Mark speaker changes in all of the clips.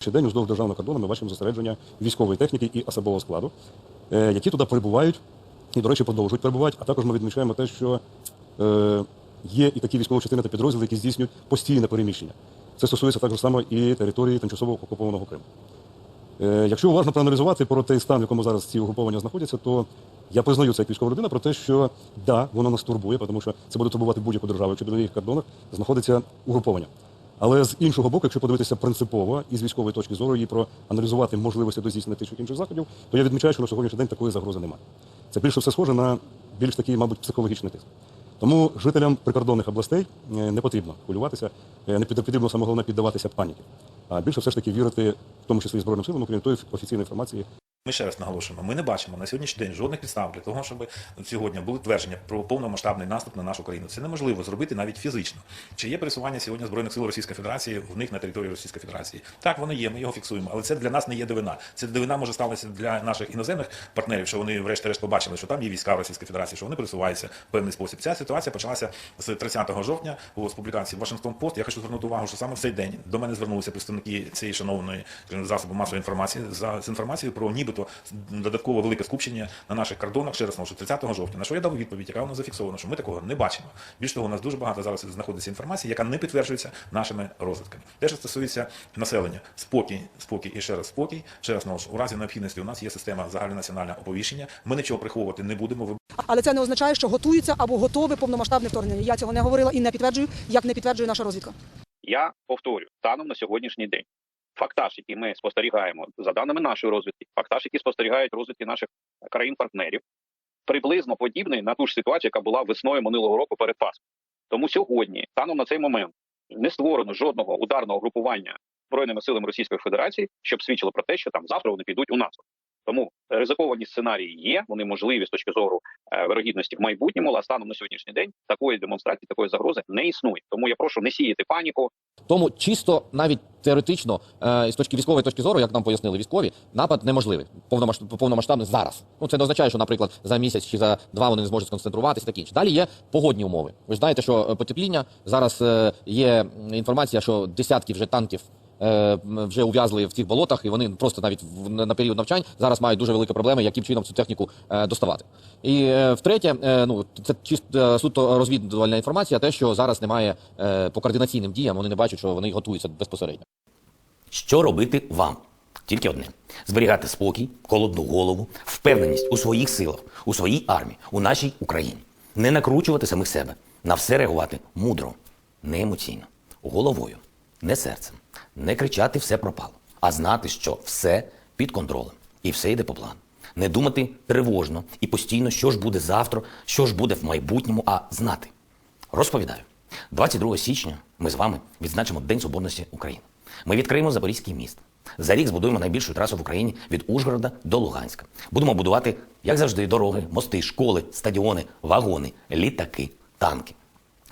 Speaker 1: Щодень уздовж державного кордону ми бачимо зосередження військової техніки і особового складу, е, які туди прибувають і, до речі, продовжують перебувати. А також ми відмічаємо те, що е, є і такі військові частини та підрозділи, які здійснюють постійне переміщення. Це стосується так само і території тимчасово окупованого Криму. Е, Якщо уважно проаналізувати про той стан, в якому зараз ці угруповання знаходяться, то я признаю це як військова людина про те, що да, воно нас турбує, тому що це буде турбувати будь-яку державу, якщо на їх кордонах знаходиться угруповання. Але з іншого боку, якщо подивитися принципово і з військової точки зору і проаналізувати можливості до здійснення тих чи інших заходів, то я відмічаю, що на сьогоднішній день такої загрози немає. Це більше все схоже на більш такий, мабуть, психологічний тиск. Тому жителям прикордонних областей е, не потрібно хвилюватися, е, не потрібно саме головне піддаватися паніки, а більше все ж таки вірити, в тому числі і Збройним силам, окрім тої офіційної інформації,
Speaker 2: Ми ще раз наголошуємо, ми не бачимо на сьогоднішній день жодних підстав для того, щоб сьогодні були твердження про повномасштабний наступ на нашу країну. Це неможливо зробити навіть фізично. Чи є пересування сьогодні збройних сил Російської Федерації в них на території Російської Федерації? Так, воно є. Ми його фіксуємо, але це для нас не є дивина. Це дивина може статися для наших іноземних партнерів, що вони врешті-решт побачили, що там є війська Російської Федерації, що вони пересуваються в певний спосіб. Ця ситуація почалася з 30 жовтня у з публікації Вашингтон Пост. Я хочу звернути увагу, що саме в цей день до мене звернулися представники цієї шановної засобу масової інформації за з інформацією про нібито додатково велике скупчення на наших кордонах ще раз наголошу, 30 жовтня. На що я дав відповідь, яка у нас зафіксована, що ми такого не бачимо. Більш того, у нас дуже багато зараз знаходиться інформації, яка не підтверджується нашими розвитками. Те, що стосується населення, спокій, спокій і ще раз спокій. Ще раз наголошу, у разі необхідності у нас є система загальнонаціонального оповіщення. Ми нічого приховувати не будемо. Ви
Speaker 3: Але це не означає, що готується або готове повномасштабне вторгнення. Я цього не говорила і не підтверджую, як не підтверджує наша розвідка.
Speaker 4: Я повторю станом на сьогоднішній день. Фактаж, який ми спостерігаємо за даними нашої розвідки, фактаж, який спостерігають розвідки наших країн-партнерів, приблизно подібний на ту ж ситуацію, яка була весною минулого року перед Пасхом. Тому сьогодні, станом на цей момент, не створено жодного ударного групування збройними силами Російської Федерації, щоб свідчило про те, що там завтра вони підуть у наступ. Тому ризиковані сценарії є, вони можливі з точки зору е, вирогідності в майбутньому, але станом на сьогоднішній день такої демонстрації, такої загрози не існує. Тому я прошу не сіяти паніку,
Speaker 5: Тому чисто навіть теоретично, е, з точки військової точки зору, як нам пояснили військові, напад неможливий повномасштаб, повномасштабний зараз. Ну це не означає, що, наприклад, за місяць чи за два вони не зможуть сконцентруватися. Такі інше. Далі є погодні умови. Ви ж знаєте, що е, потепління зараз є інформація, що десятки вже танків. Е, Вже ув'язли в цих болотах, і вони просто навіть на період навчань зараз мають дуже великі проблеми, яким чином цю техніку е, доставати. І е, втретє, ну це чисто суто розвідувальна інформація, те, що зараз немає по координаційним діям, вони не бачать, що вони готуються безпосередньо.
Speaker 6: Що робити вам? Тільки одне: зберігати спокій, холодну голову, впевненість у своїх силах, у своїй армії, у нашій Україні. Не накручувати самих себе, на все реагувати мудро, не емоційно, головою, не серцем, не кричати все пропало, а знати, що все під контролем і все йде по плану. Не думати тривожно і постійно, що ж буде завтра, що ж буде в майбутньому, а знати. Розповідаю, 22 січня ми з вами відзначимо День Соборності України. Ми відкриємо Запорізький міст. За рік збудуємо найбільшу трасу в Україні від Ужгорода до Луганська. Будемо будувати, як завжди, дороги, мости, школи, стадіони, вагони, літаки, танки.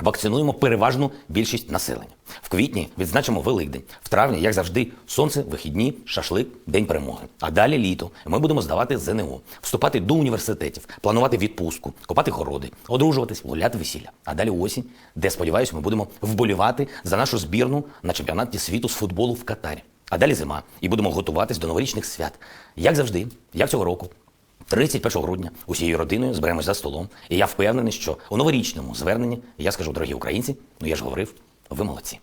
Speaker 6: Вакцинуємо переважну більшість населення. В квітні відзначимо Великдень. В травні, як завжди, сонце, вихідні, шашлик, день перемоги. А далі літо. Ми будемо здавати ЗНО, вступати до університетів, планувати відпустку, копати городи, одружуватись, гуляти весілля. А далі осінь, де сподіваюся, ми будемо вболівати за нашу збірну на чемпіонаті світу з футболу в Катарі. А далі зима, і будемо готуватись до новорічних свят. Як завжди, як цього року, 31 грудня усією родиною зберемось за столом, і я впевнений, що у новорічному зверненні я скажу, дорогі українці, ну я ж говорив, ви молодці.